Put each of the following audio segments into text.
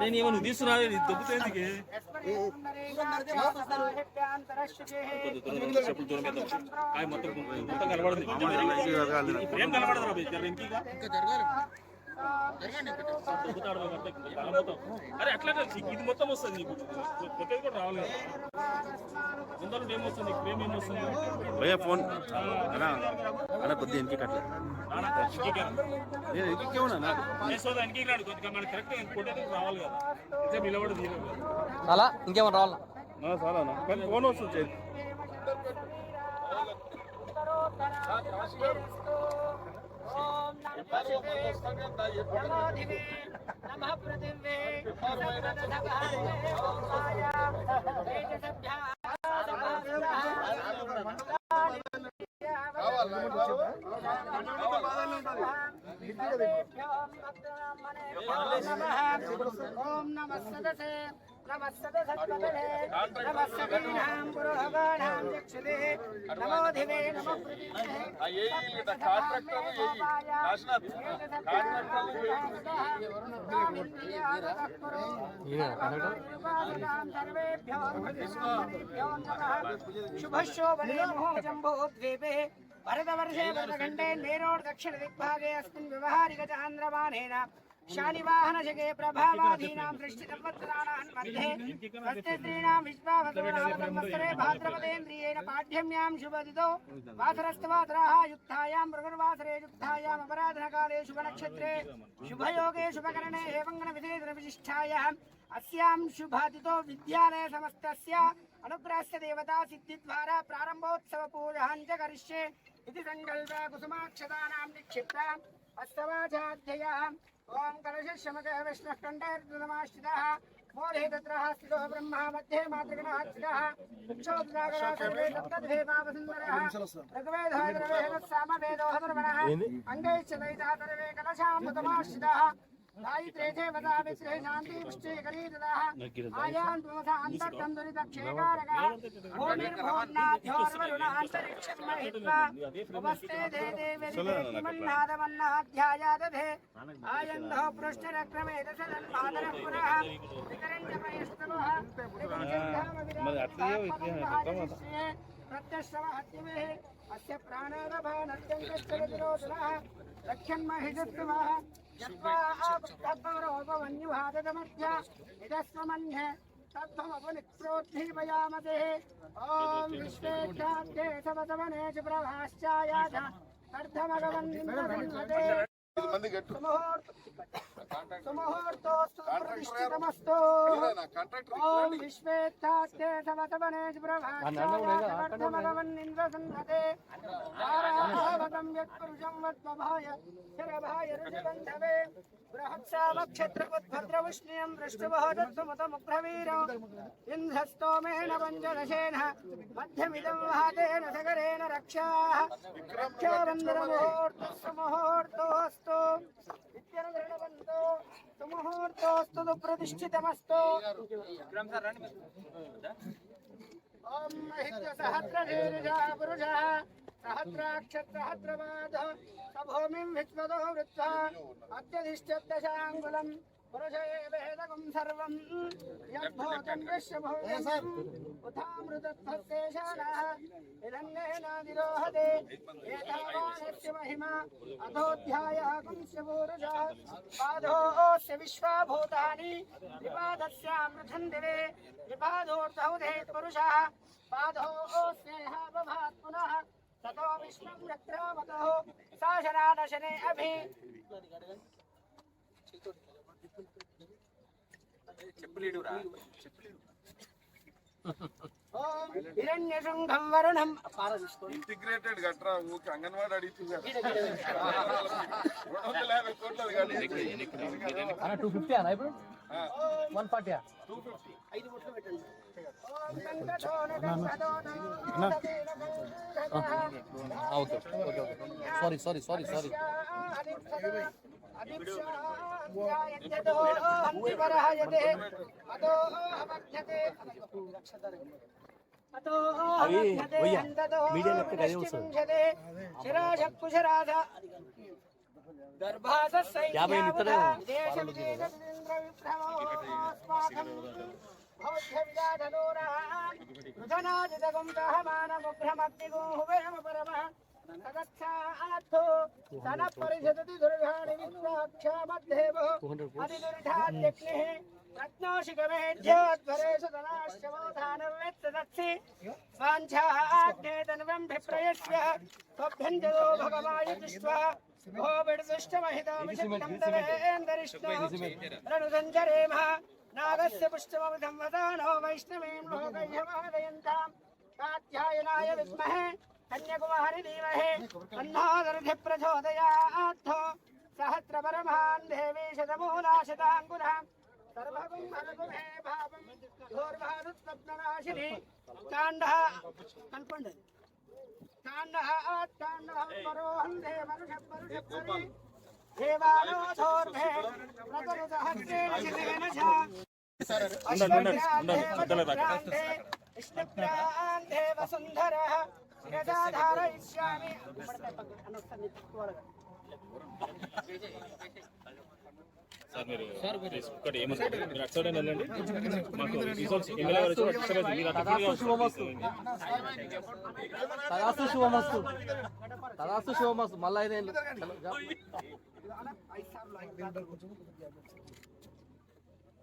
నేను ఏమో నువ్వు తీసుకురావే నీ దొబ్బుతుంది మొత్తం మొత్తం కనబడింది ఏం కనబడదు రా జర అరే అట్లా కాదు, ఇది మొత్తం వస్తుంది నీకు. కొత్తది కూడా రావాలి కదా. ముందర ఏమొస్తుంది? ప్రేమ ఏమొస్తుంది? ఫోన్. అన్నా కొద్దిగా ఇంటికి ఇంకిగా. నేను ఇంటికి నాకు. కొద్దిగా మనకి కరెక్ట్ కొట్టేది రావాలి కదా. ఇట్లా నిలబడి తీయలేదు కదా చాలా ఇంకేమైనా రావాలా నా చాలా అన్న కానీ ఫోన్ వస్తుంది చేతి ఓం నమః పృథివే ఓం నమ సదసే నమ సదసత్పదే నమ సకీనాం పురోగణాం చక్షుదే నమో దివే నమ शुभशोभने मुहूर्तम्भोद्वीपे भरतवर्षे भरतखण्डे नेरोड् दक्षिण दिग्भागे अस्मिन् व्यवहारिकचान्द्रमानेन शालिवाहनजगे प्रभावाधीनां मध्ये भाद्रपदेन्द्रियेण पाठ्यम्यां शुभदितो युक्तायां युक्तायाम् अपराधनकाले शुभनक्षत्रे शुभयोगे शुभकरणे अस्यां शुभादितो विद्यालय समस्तस्य अनुग्रहस्य देवता सिद्धिद्वारा च करिष्ये इति सङ्कल्प कुसुमाक्षतानां अस्तवाचाध्ययाम् ఓం కలశమకే విష్ణుకంఠర్దమాశ్రిత మూలే తత్ర స్థితో బ్రహ్మ మధ్యే మాతృగణాశ్రిత ఉక్షోద్రాగరా సర్వే సప్తద్వేపాపసుందరः ఋగ్వేదోహద్రవేదస్సామవేదోహదుర్మణः అంగైశ్చ దైతాతరవే కలశాముతమాశ్రితः हतर्वणः अङ्गैश्च वैदः सर्वे कलशामुतमाश्रितः गायत्रे च वदामि श्री शान्ति पुष्टिकरी ददाः आयान् त्वमथ अन्तर्तन्दुरितक्षेकारकः भूमिर्भोर्नाथ्योर्वरुणान्तरिक्षं महित्वा उपस्थे दे देवेमन्नादमन्नाध्यायादधे आयन्दो पृष्ठरक्रमे दशदन्मातरः पुनः विकरञ्जमयस्तवः प्रत्यश्रवहत्यमेः अस्य प्राणारभानत्यङ्कश्च विरोधनः रक्षन्महिषस्व यद्वाहापन्युभारतमध्या हितस्वमन्ये तद्भमपुनिप्रोद्धीपयामते ॐ विश्वेक्षाद्ये सवतवने च प्रभाश्चायाध अर्धमगवन्निन्दे सुमुहूर्तोस्तुप्रतिष्ठितमस्तु ॐ विश्वेत्थास्ते समतवने प्रभाश्चायाध अर्धमगवन्निन्दे यत्पुरुषं मद्वभाय शरभाय ऋषबन्धवे बृहत्सावक्षत्रपद्भद्रवृष्ण्यं वृष्टवः दत्तमुतमुग्रवीर इन्ध्रस्तोमेन वञ्जनशेन मध्यमिदं वादेन सगरेण रक्षाः। रक्षाबन्धनमुहूर्तस्य मुहूर्तोऽस्तु इत्यनुगृणवन्तो सुमुहूर्तोऽस्तु सुप्रतिष्ठितमस्तु ॐ महित्वसहस्रशीर्षः पुरुषः सहस्राक्षसहस्रपाद सभूमिं विश्वतो वृत्वा अत्यधिष्ठदशाङ्गुलम् पुरुषये वेदकं सर्वं यद्भूतं विश्वभूतम् उथामृतत्वस्तेषाणः हिरण्येनादिरोहते एतावानस्य महिमा अधोऽध्यायः कुंस्य पूरुषः पादोऽस्य विश्वाभूतानि विपादस्यामृथन् दिवे विपादोऽर्थौधे पुरुषः पादोऽस्येह बभात् पुनः ततो विश्वं यत्रावतः शासनादशने अभि ఓం హిరణ్యశృంగం వరుణం ఇంటిగ్రేటెడ్ గట్రా ఊరికి అంగన్వాడి అడిగితుంది కదా. రెండు వందల యాభై కోట్లు అది కాదు. అన్న టూ ఫిఫ్టీ అన్న ఇప్పుడు వన్ ఫార్టీ ఐదు ముట్లు పెట్టండి ఓం వెంకటోనకసదోనో okay okay okay sorry sorry sorry sorry యాభై ृधनाजितगुन्दहमानमुग्रमग्निगोहुवेमपरमः स्तन परिषदति दुर्गाणि विश्वाक्षामध्येव अतिदुर्ढाद्यग्निः रत्नोषिकमेध्योध्वरेषु धनाश्चमोधानवेत्तदत्सि वाञ्छाद्येतन्वं भिप्रयस्य त्वभ्यञ्जलो भगवायुतिष्ठा भो विडदुष्टमहितामिषन्दरेन्दरिष्णो रणुसञ्जरेमः नागस्य पुष्टमविधंवता नो वैष्णवीं लोकह्यमादयन्ताम् कात्यायनाय विद्महे कन्याकुमारि धीमहे तन्नादर्धि प्रचोदयाद्धो सहस्रपरमान् देवी शतमूलाशताङ्गुधाम् सर्वगुं भरगुहे भावं धूर्भारुत्स्वप्ननाशिनी काण्डः कल्पण्ड काण्डः आत्काण्डः परोहं देवरुष परुष परि देवानो धोर्भे प्रतरुतहस्तेन शिवेन च రాక. విష్ణుప్రాంతే ధారయిష్యామి సార్ మీరు ఏమనుకోండి మీరు అటు సైడ్ వెళ్ళండి మాకు రిజల్ట్స్ వచ్చి అటు సైడ్ మీరు అటు తదాస్తు తదాస్తు శుభమస్తు తదాస్తు శుభమస్తు మళ్ళీ ఐదేళ్ళు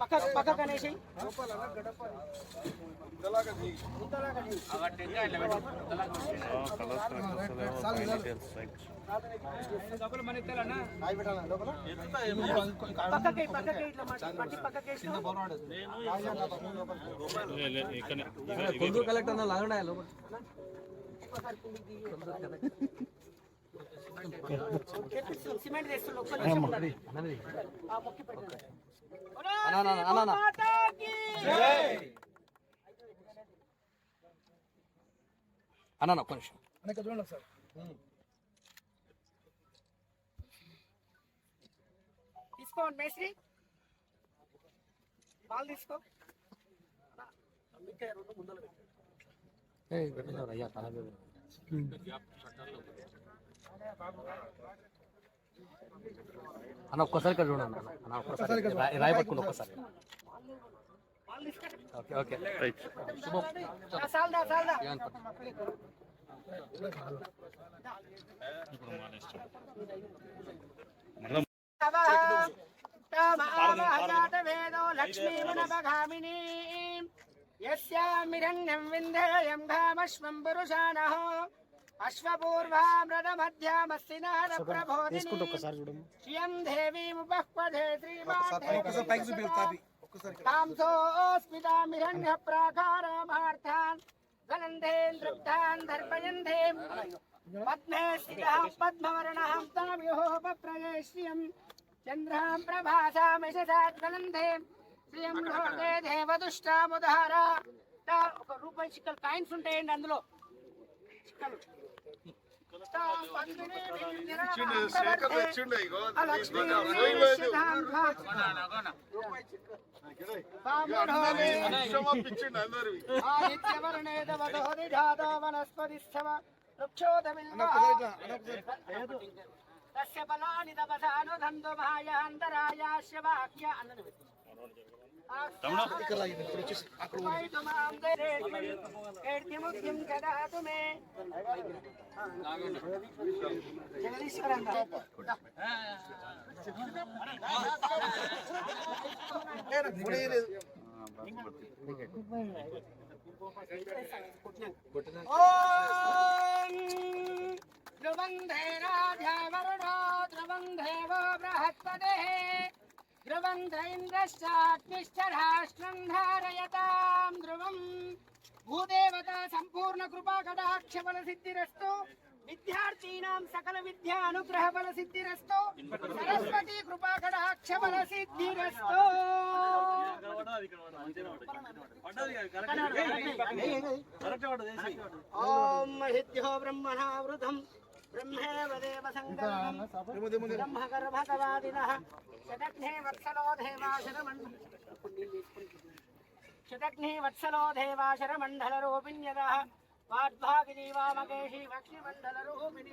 పక్క పక్క గణేష్ పక్కకి పక్కకి ఇట్లా మట్టి- మట్టి పక్కకి ఇక్కడ కొందరు కలెక్టర్ లాగడా లోపల? సిమెంట్ ఒక్క నిమిషం ఉండండి. అన్నది తీసుకోండి మేస్త్రి పాలు తీసుకో అయ్యా తల అన్న ఒక్కసారి ఇక్కడ చూడండి అన్న. అన్న ఒక్కసారి రాయి- రాయి ఒక్కసారి. Okay okay. ఆ, సాల్దా సాల్దా లక్ష్మీమునపగామినీ యస్యామిరణ్యం విందేయం ఘామశ్వం పురుషానః అశ్వపూర్వామృతమధ్యామస్తి నార ప్రబోధిని శ్రియం దేవీముపహ్వదే శ్రీమాన్ కాంసోస్మితామిరణ్య ప్రాకారమార్థాన్ గలంధేన్ తృప్తాన్ దర్పయంధే పద్మే స్థితः పద్మవర్ణః తామ్యోపప్రయేష్యం చంద్రాం ప్రభాసామిషసాద్గలంధే శ్రియం లోకే దేవదుష్టాముదార. ఒక రూపాయి చిక్కలు కాయిన్స్ ఉంటాయండి అందులో. చిక్కలు తాం పద్మినీ ఇచ్చిండు, శేఖర్ తెచ్చిండు, ఇగో. అలక్ష్మీ వాక్య అన్నది కీర్తిముక్తిం దదాతు మే జగదీశ్వర ఓం ధ్రువం ధైరాధ్యవరుణో ధ్రువం దేవో బృహస్పతే ధ్రువం దైంద్రశ్చాగ్నిశ్చ రాష్ట్రం ధారయతాం ధ్రువం భూదేవత సంపూర్ణ కృపా కటాక్ష బల బ్రహ్మేవ దేవ సంకల్పం బ్రహ్మ గర్భగవాదినః శతఘ్నే వత్సలో దేవాశరమండల శతఘ్నే వత్సలో దేవాశరమండల రూపిణ్యదః వామకేశి వక్ష్యమండల రూపిణి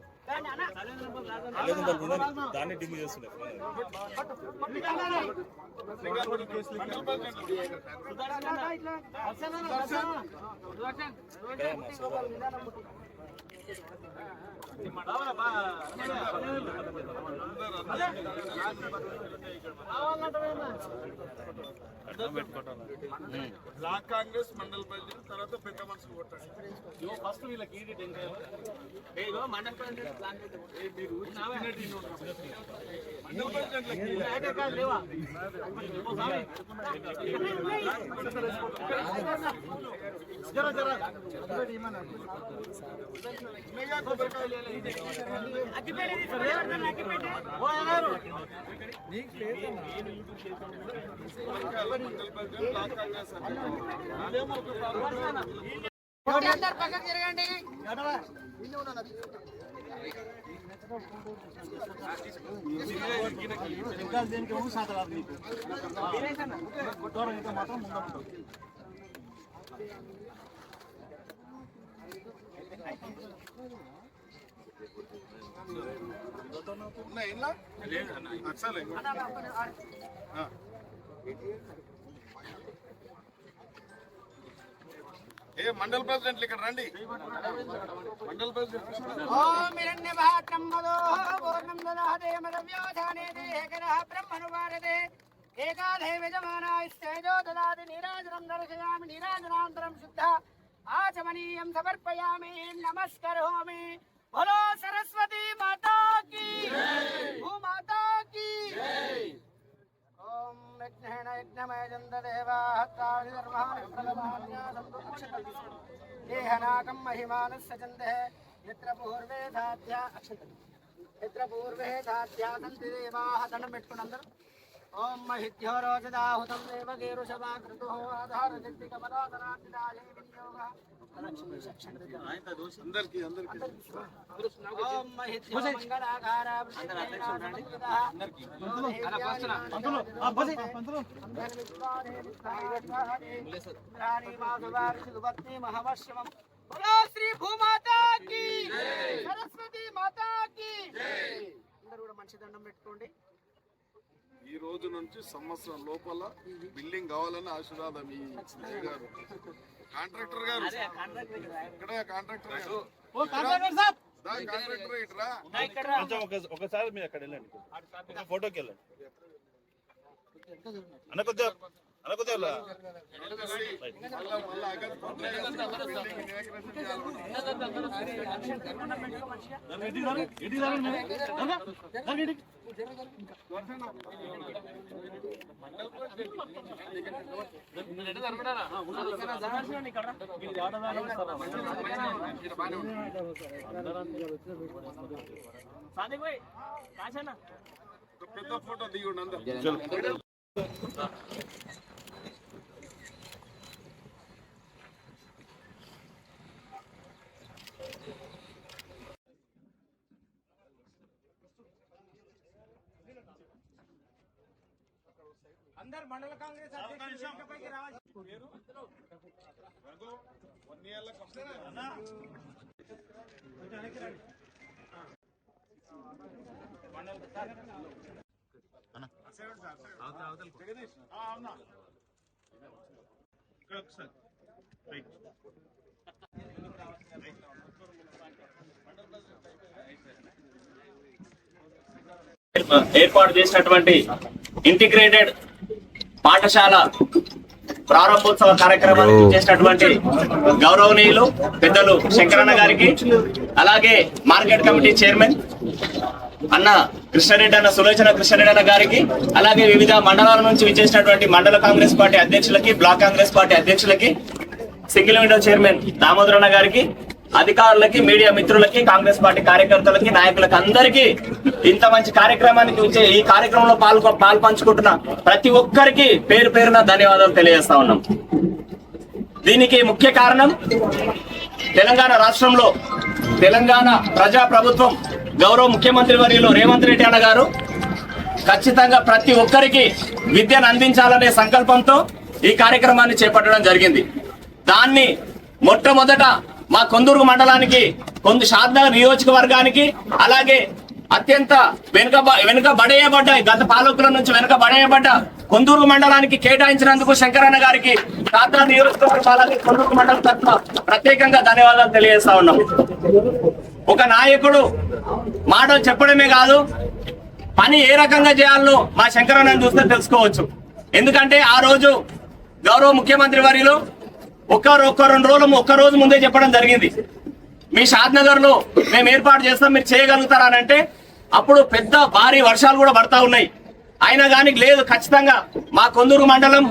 దాన్ని చేసేస్తా చేస్తున్నారు దాన్ని డింగ్ చేస్తున్నాయి బ్లాక్ కాంగ్రెస్ మండల ప్రెసిడెంట్ తర్వాత పెద్ద మనుషులు కొట్టండి ఫస్ట్ వీళ్ళకి మండల ప్రెసిడెంట్లకి మెగా కొబ్బరికాయలు అగ్గిపేట తీసుకుని అగ్గిపేట మండల ప్రెసిడెంట్ బ్లాక్ కాంగ్రెస్ అదేమో ఒక ప్రాబ్లం ఒకటి అచ్చలే ఏ మండల ప్రెసిడెంట్లు ఇక్కడ రండి. మండల ప్రెసిడెంట్ ఓం హిరణ్యభాత్రం నీరాజనం దర్శయామి నీరాజనాంతరం శుద్ధ ఆచమనీయం సమర్పయామి నమస్కరోమి. బలో సరస్వతి మాతా కీ భూమాతా కీ యజ్ఞేణ యజ్ఞేన యజ్ఞమయ చంద్రదేవాహత్తాది మహిమానస్య చందే. యత్ర పూర్వే సాధ్యా అక్షతతి యత్ర పూర్వే సాధ్యా సంతి దేవాః దండం పెట్టుకుని అందరూ. ఓం మహిత్యో రోజదాహుతం దేవగీరుషభా కృతో ఆధార శక్తి కమలాధనాధిదాయే వినియోగ. శ్రీ భూమాతా సరస్వతి మాతాకి అందరూ కూడా మంచి దండం పెట్టుకోండి ఈ రోజు నుంచి సంవత్సరం లోపల బిల్డింగ్ కావాలని ఆశీర్వాదం ఈ గారు. కాంట్రాక్టర్ గారు. ఇక్కడ? కాంట్రాక్టర్ గారు. కాంట్రాక్టర్ ఇట్రా ఒకసారి మీరు అక్కడ వెళ్ళండి. ఫోటోకి వెళ్ళండి. అన్న కొద్దిగా ఇనాగ్రేషన్ చేయాలి. ఒక పెద్ద ఫోటో దిగుండి అందరు. వన్ ఇయర్లకు వస్తుంది జగదీష్. ఆ, అవునా. ఇక్కడ ఒకసారి. రైట్ ఏర్పాటు చేసినటువంటి ఇంటిగ్రేటెడ్ పాఠశాల ప్రారంభోత్సవ కార్యక్రమానికి చేసినటువంటి గౌరవనీయులు పెద్దలు శంకరన్న గారికి అలాగే మార్కెట్ కమిటీ చైర్మన్ అన్న కృష్ణారెడ్డి అన్న సులోచన కృష్ణారెడ్డి అన్న గారికి అలాగే వివిధ మండలాల నుంచి విచ్చేసినటువంటి మండల కాంగ్రెస్ పార్టీ అధ్యక్షులకి బ్లాక్ కాంగ్రెస్ పార్టీ అధ్యక్షులకి సింగిల్ విండో చైర్మన్ దామోదర్ అన్న గారికి అధికారులకి మీడియా మిత్రులకి కాంగ్రెస్ పార్టీ కార్యకర్తలకి నాయకులకి అందరికీ ఇంత మంచి కార్యక్రమానికి వచ్చే ఈ కార్యక్రమంలో పాల్గొ పాల్పంచుకుంటున్న ప్రతి ఒక్కరికి పేరు పేరున ధన్యవాదాలు తెలియజేస్తా ఉన్నాం. దీనికి ముఖ్య కారణం తెలంగాణ రాష్ట్రంలో తెలంగాణ ప్రజా ప్రభుత్వం గౌరవ ముఖ్యమంత్రి వర్యులు రేవంత్ రెడ్డి అన్న గారు ఖచ్చితంగా ప్రతి ఒక్కరికి విద్యను అందించాలనే సంకల్పంతో ఈ కార్యక్రమాన్ని చేపట్టడం జరిగింది. దాన్ని మొట్టమొదట మా కొందూరు మండలానికి కొంత షాద్నగర్ నియోజకవర్గానికి అలాగే అత్యంత వెనుక వెనుక బడేయబడ్డ గత పాలకుల నుంచి వెనుక బడేయబడ్డ కొందూరు మండలానికి కేటాయించినందుకు శంకరన్న గారికి షాద్నగర్ నియోజకవర్గం అలాగే కొందూరు మండలం తరఫున ప్రత్యేకంగా ధన్యవాదాలు తెలియజేస్తా ఉన్నాం. ఒక నాయకుడు మాటలు చెప్పడమే కాదు పని ఏ రకంగా చేయాలో మా శంకరన్న చూస్తే తెలుసుకోవచ్చు. ఎందుకంటే ఆ రోజు గౌరవ ముఖ్యమంత్రి వారిలో ఒక్క ఒక్క రెండు రోజులు ఒక్క రోజు ముందే చెప్పడం జరిగింది. మీ షాద్ నగర్లో మేము ఏర్పాటు చేస్తాం మీరు చేయగలుగుతారా అని అంటే అప్పుడు పెద్ద భారీ వర్షాలు కూడా పడతా ఉన్నాయి. అయినా కానీ లేదు ఖచ్చితంగా మా కొందూరు మండలం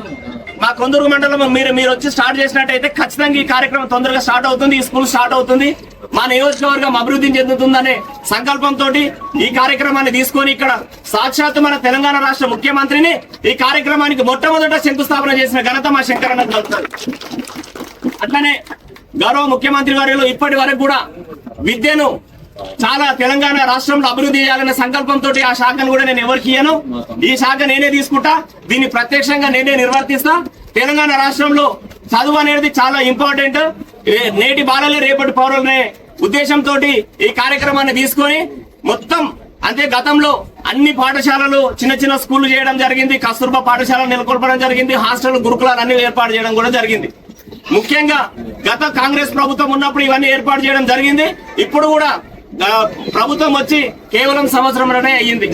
మా కొందూరు మండలం మీరు మీరు వచ్చి స్టార్ట్ చేసినట్టయితే ఖచ్చితంగా ఈ కార్యక్రమం తొందరగా స్టార్ట్ అవుతుంది ఈ స్కూల్ స్టార్ట్ అవుతుంది. మా నియోజకవర్గం అభివృద్ధి చెందుతుందనే సంకల్పంతో ఈ కార్యక్రమాన్ని తీసుకొని ఇక్కడ సాక్షాత్తు మన తెలంగాణ రాష్ట్ర ముఖ్యమంత్రిని ఈ కార్యక్రమానికి మొట్టమొదట శంకుస్థాపన చేసిన ఘనత మా శంకరన్న కలుగుతారు అట్లనే గౌరవ ముఖ్యమంత్రి వర్యులు ఇప్పటి వరకు కూడా విద్యను చాలా తెలంగాణ రాష్ట్రంలో అభివృద్ధి చేయాలనే సంకల్పంతో ఆ శాఖను కూడా నేను ఎవరికి ఇయ్యను. ఈ శాఖ నేనే తీసుకుంటా. దీన్ని ప్రత్యక్షంగా నేనే నిర్వర్తిస్తా. తెలంగాణ రాష్ట్రంలో చదువు అనేది చాలా ఇంపార్టెంట్. నేటి బాలలే రేపటి పౌరులనే ఉద్దేశంతో ఈ కార్యక్రమాన్ని తీసుకొని మొత్తం అంతే గతంలో అన్ని పాఠశాలలు చిన్న చిన్న స్కూళ్ళు చేయడం జరిగింది. కస్తూర్బా పాఠశాల నెలకొల్పడం జరిగింది. హాస్టల్ గురుకులాలు అన్ని ఏర్పాటు చేయడం కూడా జరిగింది. ముఖ్యంగా గత కాంగ్రెస్ ప్రభుత్వం ఉన్నప్పుడు ఇవన్నీ ఏర్పాటు చేయడం జరిగింది. ఇప్పుడు కూడా ప్రభుత్వం వచ్చి కేవలం సంవత్సరంలోనే అయ్యింది.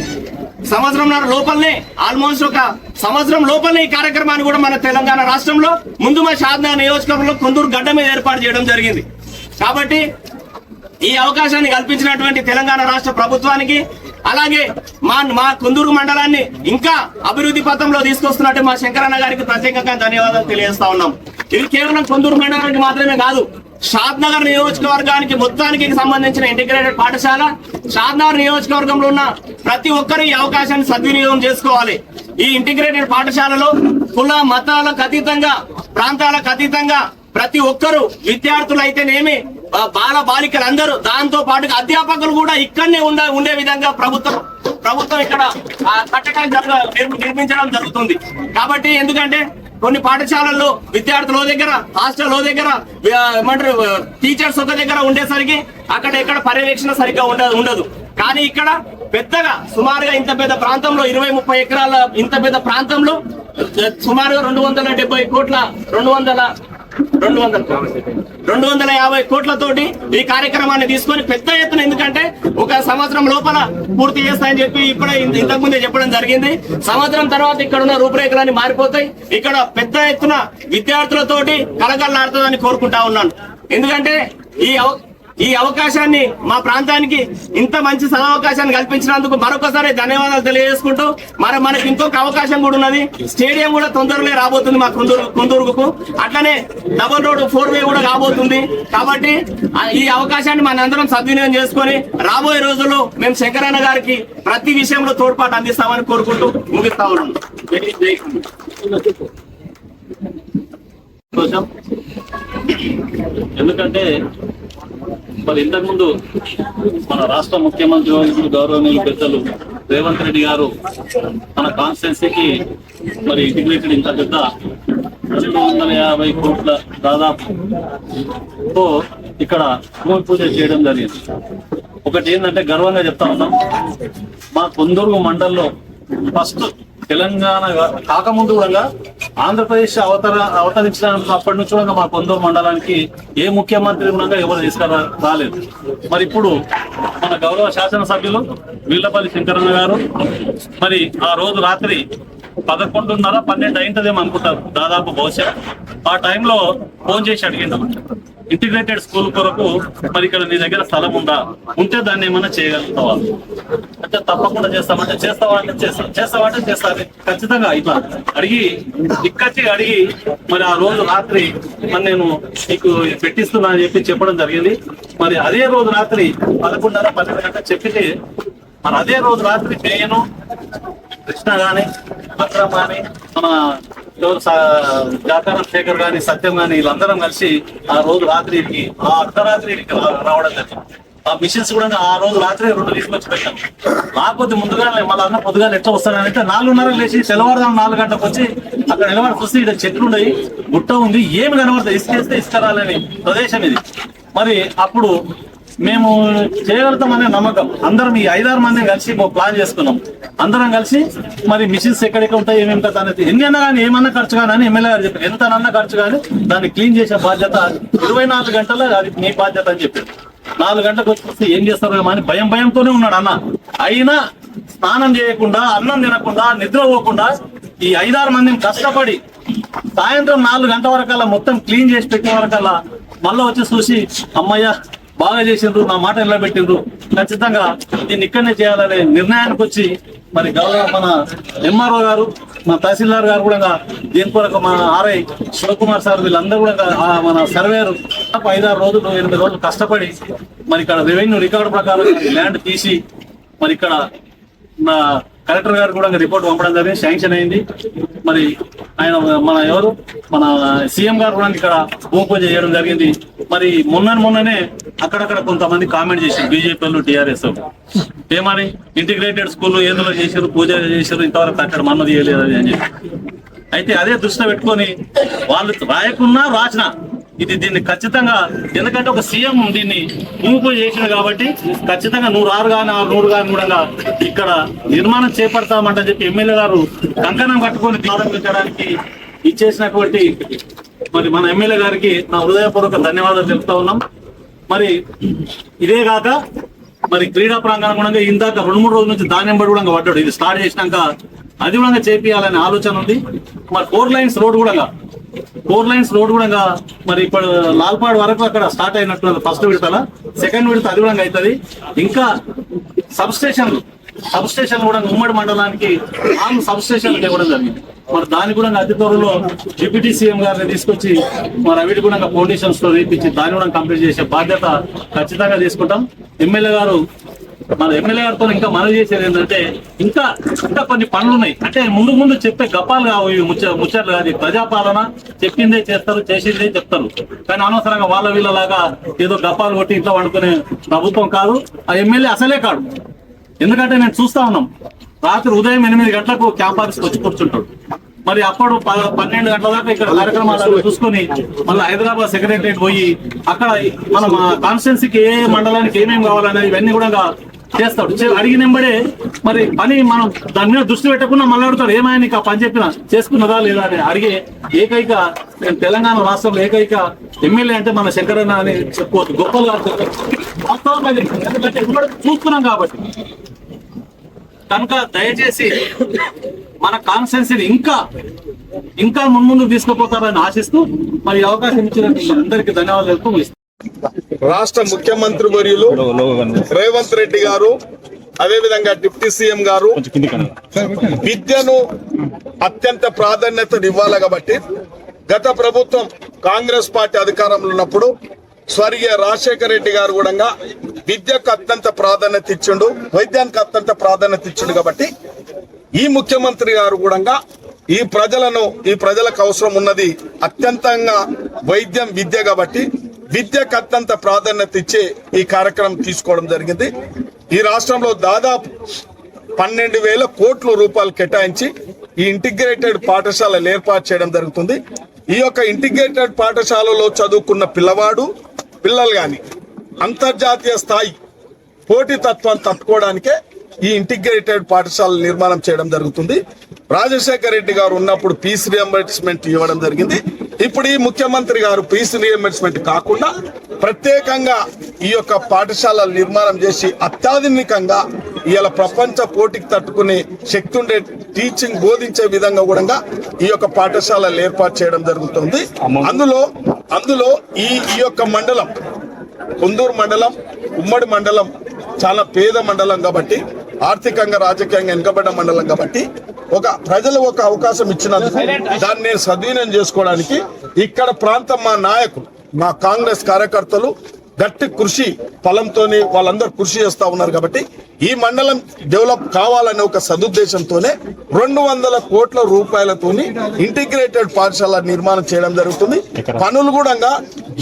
సంవత్సరంన్నర లోపలనే ఆల్మోస్ట్ ఒక సంవత్సరం లోపలనే ఈ కార్యక్రమాన్ని కూడా మన తెలంగాణ రాష్ట్రంలో ముందు మా షాద్నా నియోజకవర్గంలో కొందరు గడ్డ మీద ఏర్పాటు చేయడం జరిగింది. కాబట్టి ఈ అవకాశాన్ని కల్పించినటువంటి తెలంగాణ రాష్ట్ర ప్రభుత్వానికి అలాగే మా మా కుందూరు మండలాన్ని ఇంకా అభివృద్ధి పథంలో తీసుకొస్తున్నట్టు మా శంకరన్న గారికి ప్రత్యేకంగా ధన్యవాదాలు తెలియజేస్తా ఉన్నాం. ఇది కేవలం కొందూరు మండలానికి మాత్రమే కాదు షాద్నగర్ నియోజకవర్గానికి మొత్తానికి సంబంధించిన ఇంటిగ్రేటెడ్ పాఠశాల షాద్నగర్ నియోజకవర్గంలో ఉన్న ప్రతి ఒక్కరు ఈ అవకాశాన్ని సద్వినియోగం చేసుకోవాలి. ఈ ఇంటిగ్రేటెడ్ పాఠశాలలో కుల మతాలకు అతీతంగా ప్రాంతాలకు అతీతంగా ప్రతి ఒక్కరు విద్యార్థులు అయితేనేమి బాల బాలికలు అందరూ దాంతో పాటుగా అధ్యాపకులు కూడా ఇక్కడనే ఉండే ఉండే విధంగా ప్రభుత్వం ప్రభుత్వం ఇక్కడ ఆ, కట్టడం జరగ నిర్మించడం జరుగుతుంది. కాబట్టి ఎందుకంటే కొన్ని పాఠశాలల్లో విద్యార్థుల దగ్గర హాస్టల్ దగ్గర ఏమంటారు టీచర్స్ ఒక దగ్గర ఉండేసరికి అక్కడ ఎక్కడ పర్యవేక్షణ సరిగ్గా ఉండదు ఉండదు. కానీ ఇక్కడ పెద్దగా సుమారుగా ఇంత పెద్ద ప్రాంతంలో ఇరవై ముప్పై ఎకరాల ఇంత పెద్ద ప్రాంతంలో సుమారుగా రెండు వందల డెబ్బై కోట్ల రెండు వందల రెండు వందల రెండు వందల యాభై కోట్లతోటి ఈ కార్యక్రమాన్ని తీసుకొని పెద్ద ఎత్తున ఎందుకంటే ఒక సంవత్సరం లోపల పూర్తి చేస్తాయని చెప్పి ఇప్పుడే ఇంత- ఇంతకు ముందే చెప్పడం జరిగింది. సంవత్సరం తర్వాత ఇక్కడ ఉన్న రూపురేఖలన్నీ మారిపోతాయి. ఇక్కడ పెద్ద ఎత్తున విద్యార్థులతోటి కలగల్లాడుతుందని కోరుకుంటా ఉన్నాను. ఎందుకంటే ఈ ఈ అవకాశాన్ని మా ప్రాంతానికి ఇంత మంచి సదవకాశాన్ని కల్పించినందుకు మరొకసారి ధన్యవాదాలు తెలియజేసుకుంటూ మరి మనకి ఇంకొక అవకాశం కూడా ఉన్నది. స్టేడియం కూడా తొందరలో రాబోతుంది మా కుందూరు కుందూరుకు. అట్లనే డబుల్ రోడ్ ఫోర్ వే కూడా రాబోతుంది. కాబట్టి ఈ అవకాశాన్ని మనందరం సద్వినియోగం చేసుకొని రాబోయే రోజుల్లో మేము శంకరన్న గారికి ప్రతి విషయంలో తోడ్పాటు అందిస్తామని కోరుకుంటూ ముగిస్తా ఉన్నాం. ఎందుకంటే మరి ఇంతకుముందు మన రాష్ట్ర ముఖ్యమంత్రి వర్యులు గౌరవనీయులు పెద్దలు రేవంత్ రెడ్డి గారు మన కాన్స్టిట్యున్సీకి మరి ఇంటిగ్రేటెడ్ ఇంత పెద్ద రెండు వందల యాభై కోట్ల దాదాపుతో ఇక్కడ భూమి పూజ చేయడం జరిగింది. ఒకటి ఏంటంటే గర్వంగా చెప్తా ఉన్నాం. మా కొందరు మండల్లో ఫస్ట్ తెలంగాణ కాకముందు కూడా ఆంధ్రప్రదేశ్ అవతర అవతరించినప్పటి నుంచి కూడా మా కొందరు మండలానికి ఏ ముఖ్యమంత్రి కూడా ఎవరు తీసుకురా రాలేదు. మరి ఇప్పుడు మన గౌరవ శాసనసభ్యులు వీళ్ళపల్లి శంకరన్న గారు మరి ఆ రోజు రాత్రి పదకొండున్నర పన్నెండు అయింటదేమో అనుకుంటారు. దాదాపు బహుశా. ఆ టైంలో ఫోన్ చేసి అడిగిండు. ఇంటిగ్రేటెడ్ స్కూల్ కొరకు మరి ఇక్కడ నీ దగ్గర స్థలం ఉందా? ఉంటే దాన్ని ఏమైనా చేయగలుగుతావా? అంటే తప్పకుండా చేస్తామంటే చేస్తావా అంటే చేస్తాం. చేస్తావా అంటే చేస్తారు ఖచ్చితంగా ఇట్లా అడిగి ఇక్కచ్చి అడిగి మరి ఆ రోజు రాత్రి మరి నేను నీకు పెట్టిస్తున్నా అని చెప్పి చెప్పడం జరిగింది. మరి అదే రోజు రాత్రి పదకొండున్నర పన్నెండు గంటల చెప్పితే మరి అదే రోజు రాత్రి నేను కృష్ణ కానీ భద్రం కానీ మన జాతర జాకారం శేఖర్ కానీ సత్యం కానీ వీళ్ళందరం కలిసి ఆ రోజు రాత్రికి ఆ అర్ధరాత్రి రావడం జరిగింది. ఆ మిషన్స్ కూడా ఆ రోజు రాత్రి రెండు తీసుకొచ్చి పెట్టాను రాకపోతే ముందుగా మళ్ళీ అన్న పొద్దుగా ఎట్లా వస్తానంటే నాలుగున్నర లేచి తెల్లవారుదాం నాలుగు గంటలకు వచ్చి అక్కడ నిలబడి చూస్తే ఇక్కడ చెట్లు ఉన్నాయి గుట్ట ఉంది ఏమి కనబడతాయి ఇసుకేస్తే ఇసుకరాలని ప్రదేశం ఇది. మరి అప్పుడు మేము చేయగలుగుతామనే నమ్మకం. అందరం ఈ ఐదారు మంది కలిసి ప్లాన్ చేసుకున్నాం. అందరం కలిసి మరి మిషన్స్ ఎక్కడెక్కడ ఉంటాయి ఏమేమి కదా అనేది ఎన్నైనా కానీ ఏమన్నా ఖర్చు కానీ అని ఎమ్మెల్యే గారు చెప్పారు. ఎంతనన్నా ఖర్చు కానీ దాన్ని క్లీన్ చేసే బాధ్యత ఇరవై నాలుగు గంటల అది మీ బాధ్యత అని చెప్పారు. నాలుగు గంటలకు వచ్చి ఏం చేస్తారో ఏమో అని భయం భయంతోనే ఉన్నాడు అన్న. అయినా స్నానం చేయకుండా అన్నం తినకుండా నిద్ర పోకుండా ఈ ఐదారు మందిని కష్టపడి సాయంత్రం నాలుగు గంటల వరకల్లా మొత్తం క్లీన్ చేసి పెట్టే వరకల్లా మళ్ళీ వచ్చి చూసి అమ్మయ్య బాగా చేసిండ్రు నా మాట నిలబెట్టిండ్రు. పెట్టిండ్రు ఖచ్చితంగా దీన్ని ఇక్కడనే చేయాలనే నిర్ణయానికి వచ్చి మరి గౌరవ మన ఎంఆర్ఓ గారు మన తహసీల్దార్ గారు కూడా దీని కొరకు మన ఆర్ఐ శివకుమార్ సార్ వీళ్ళందరూ కూడా మన సర్వేరు ఐదారు రోజులు ఎనిమిది రోజులు కష్టపడి మరి ఇక్కడ రెవెన్యూ రికార్డు ప్రకారం ల్యాండ్ తీసి మరి ఇక్కడ నా కలెక్టర్ గారు కూడా రిపోర్ట్ పంపడం జరిగింది. శాంక్షన్ అయింది. మరి ఆయన మన ఎవరు? మన సీఎం గారు కూడా ఇక్కడ భూమి పూజ చేయడం జరిగింది. మరి మొన్న మొన్ననే అక్కడక్కడ కొంతమంది కామెంట్ చేశారు. బీజేపీ వాళ్ళు. టీఆర్ఎస్ ఏమని ఇంటిగ్రేటెడ్ స్కూల్ ఏందులో చేశారు? పూజ చేశారు? ఇంతవరకు అక్కడ మన్నది చేయలేదు అని చెప్పి. అయితే అదే దృష్టిలో పెట్టుకొని వాళ్ళు రాయకున్నా రాసినా ఇది దీన్ని ఖచ్చితంగా ఎందుకంటే ఒక సీఎం దీన్ని మూపు చేసిన కాబట్టి ఖచ్చితంగా నూరు ఆరు కానీ ఆరు నూరు కానీ కూడా ఇక్కడ నిర్మాణం చేపడతామంటని చెప్పి ఎమ్మెల్యే గారు కంకణం కట్టుకొని ప్రారంభించడానికి ఇచ్చేసినటువంటి మరి మన ఎమ్మెల్యే గారికి నా హృదయపూర్వక ధన్యవాదాలు తెలుపుతా ఉన్నాం. మరి ఇదే కాక మరి క్రీడా ప్రాంగణం కూడా ఇందాక రెండు మూడు రోజుల నుంచి ధాన్యం బడి కూడా పడ్డాడు. ఇది స్టార్ట్ చేసినాక అది కూడా చేపియాలనే ఆలోచన ఉంది. మరి ఫోర్ లైన్స్ రోడ్ కూడా ఫోర్ లైన్స్ రోడ్ కూడా మరి ఇప్పుడు లాల్పాడ్ వరకు అక్కడ స్టార్ట్ అయినట్టు ఫస్ట్ విడతల. సెకండ్ విడత అది కూడా అవుతుంది ఇంకా సబ్ స్టేషన్ సబ్ స్టేషన్ కూడా ఉమ్మడి మండలానికి నాలుగు సబ్ స్టేషన్లు ఇవ్వడం జరిగింది. మరి దాని కూడా అతి త్వరలో డిప్యూటీ సీఎం గారిని తీసుకొచ్చి మరి అవిటి కూడా ఫౌండేషన్స్లో రేపించి దాన్ని కూడా కంప్లీట్ చేసే బాధ్యత ఖచ్చితంగా తీసుకుంటాం. ఎమ్మెల్యే గారు మన ఎమ్మెల్యే గారితో ఇంకా మనవి చేసేది ఏంటంటే ఇంకా ఇంకా కొన్ని పనులు ఉన్నాయి అంటే ముందు ముందు చెప్పే గప్పాలు కావు ఇవి ముచ్చ ముచ్చట్లు కాదు. ప్రజాపాలన. చెప్పిందే చేస్తారు చేసిందే చెప్తారు. కానీ అనవసరంగా వాళ్ళ వీళ్ళలాగా ఏదో గప్పాలు కొట్టి ఇంట్లో వండుకునే ప్రభుత్వం కాదు. ఆ ఎమ్మెల్యే అసలే కాడు. ఎందుకంటే నేను చూస్తా ఉన్నాం. రాత్రి ఉదయం ఎనిమిది గంటలకు క్యాంప్ ఆఫీస్కి వచ్చి కూర్చుంటాడు. మరి అప్పుడు ప- పన్నెండు గంటల దాకా ఇక్కడ కార్యక్రమాలు చూసుకొని మళ్ళీ హైదరాబాద్ సెక్రటరియట్ పోయి అక్కడ మన కాన్స్టిట్యున్సీకి ఏ మండలానికి ఏమేమి కావాలనేది ఇవన్నీ కూడా చేస్తాడు. అడిగినంబడే మరి పని మనం దాని మీద దృష్టి పెట్టకుండా మళ్ళీ అడుగుతాడు ఏమైనా నీకు ఆ పని చెప్పినా? చేసుకున్నదా లేదా అని అడిగే ఏకైక నేను తెలంగాణ రాష్ట్రంలో ఏకైక ఎమ్మెల్యే అంటే మన శంకరన్న అని చెప్పుకోవచ్చు. గొప్పలు కాదు ఎందుకంటే చూస్తున్నాం కాబట్టి. కనుక దయచేసి మన కాన్స్టెన్సీని ఇంకా ఇంకా మున్ముందు తీసుకుపోతారని ఆశిస్తూ మరి అవకాశం ఇచ్చిన అందరికీ ధన్యవాదాలు తెలుపుతూ రాష్ట్ర ముఖ్యమంత్రి వర్యులు రేవంత్ రెడ్డి గారు అదే విధంగా డిప్యూటీ సీఎం గారు విద్యను అత్యంత ప్రాధాన్యత ఇవ్వాలి కాబట్టి గత ప్రభుత్వం కాంగ్రెస్ పార్టీ అధికారంలో ఉన్నప్పుడు స్వర్గీయ రాజశేఖర రెడ్డి గారు కూడా విద్యకు అత్యంత ప్రాధాన్యత ఇచ్చిండు వైద్యానికి అత్యంత ప్రాధాన్యత ఇచ్చిండు కాబట్టి ఈ ముఖ్యమంత్రి గారు కూడా ఈ ప్రజలను ఈ ప్రజలకు అవసరం ఉన్నది అత్యంతంగా వైద్యం విద్య కాబట్టి విద్యకు అత్యంత ప్రాధాన్యత ఇచ్చే ఈ కార్యక్రమం తీసుకోవడం జరిగింది. ఈ రాష్ట్రంలో దాదాపు పన్నెండు వేల కోట్ల రూపాయలు కేటాయించి ఈ ఇంటిగ్రేటెడ్ పాఠశాలలు ఏర్పాటు చేయడం జరుగుతుంది. ఈ యొక్క ఇంటిగ్రేటెడ్ పాఠశాలలో చదువుకున్న పిల్లవాడు పిల్లలు కానీ అంతర్జాతీయ స్థాయి పోటీతత్వాన్ని తట్టుకోవడానికే ఈ ఇంటిగ్రేటెడ్ పాఠశాల నిర్మాణం చేయడం జరుగుతుంది. రాజశేఖర రెడ్డి గారు ఉన్నప్పుడు పీస్ రియంబర్స్మెంట్ ఇవ్వడం జరిగింది. ఇప్పుడు ఈ ముఖ్యమంత్రి గారు పీస్ రియంబర్స్మెంట్ కాకుండా ప్రత్యేకంగా ఈ యొక్క పాఠశాల నిర్మాణం చేసి అత్యాధునికంగా ఇవాళ ప్రపంచ పోటీకి తట్టుకునే శక్తి ఉండే టీచింగ్ బోధించే విధంగా కూడా ఈ యొక్క పాఠశాలలు ఏర్పాటు చేయడం జరుగుతుంది. అందులో అందులో ఈ ఈ యొక్క మండలం కొందూరు మండలం ఉమ్మడి మండలం చాలా పేద మండలం కాబట్టి ఆర్థికంగా రాజకీయంగా వెనుకబడ్డ మండలం కాబట్టి ఒక ప్రజలు ఒక అవకాశం ఇచ్చినందుకు దాన్ని నేను సద్వినియోగం చేసుకోవడానికి ఇక్కడ ప్రాంతం మా నాయకులు మా కాంగ్రెస్ కార్యకర్తలు గట్టి కృషి ఫలంతోని వాళ్ళందరూ కృషి చేస్తా ఉన్నారు కాబట్టి ఈ మండలం డెవలప్ కావాలనే ఒక సదుద్దేశంతోనే రెండు వందల కోట్ల రూపాయలతోని ఇంటిగ్రేటెడ్ పాఠశాల నిర్మాణం చేయడం జరుగుతుంది. పనులు కూడా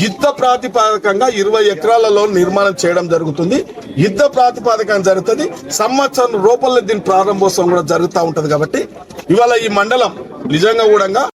యుద్ధ ప్రాతిపాదికంగా ఇరవై ఎకరాలలో నిర్మాణం చేయడం జరుగుతుంది. యుద్ధ ప్రాతిపాదికంగా జరుగుతుంది. సంవత్సరం రూపాయల దీని ప్రారంభోత్సవం కూడా జరుగుతూ ఉంటది కాబట్టి ఇవాళ ఈ మండలం నిజంగా కూడా